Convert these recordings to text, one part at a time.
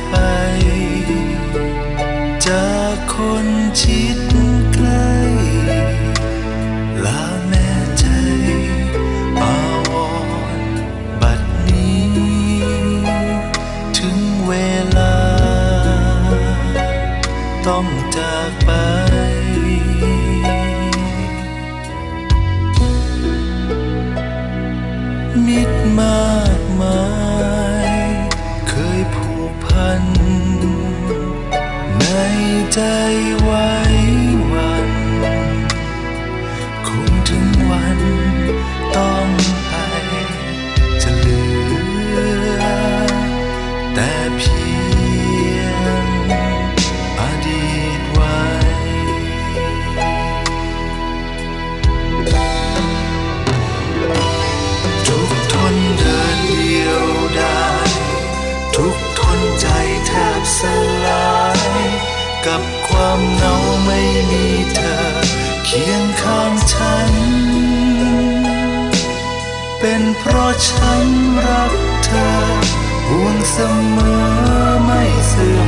จากไป จากคนชิด กับความเหงาไม่มีเธอ เคียงข้างฉัน เป็นเพราะฉันรักเธอห่วงเสมอไม่เสื่อ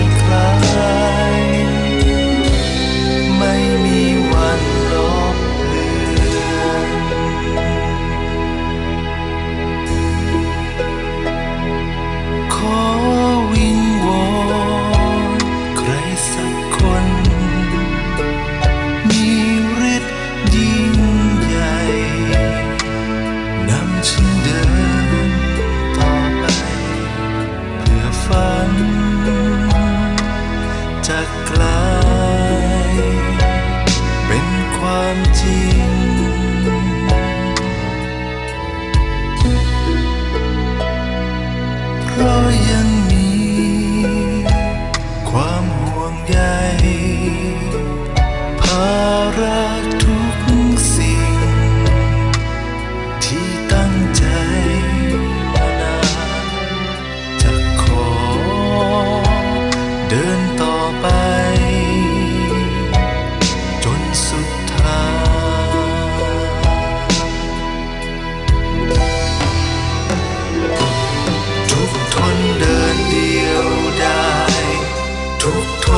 จะกลาย เป็นความจริง เพราะยังมี ความห่วงใยภาระ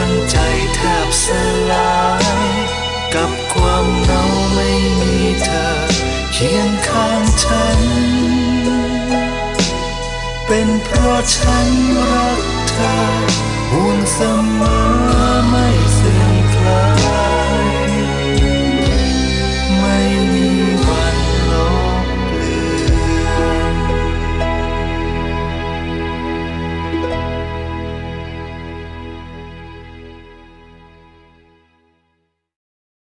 นใจแทบสลาย กับความเหงาไม่มีเธอ เคียงข้างฉัน เป็นเพราะฉันรักเธอห่วงเสมอ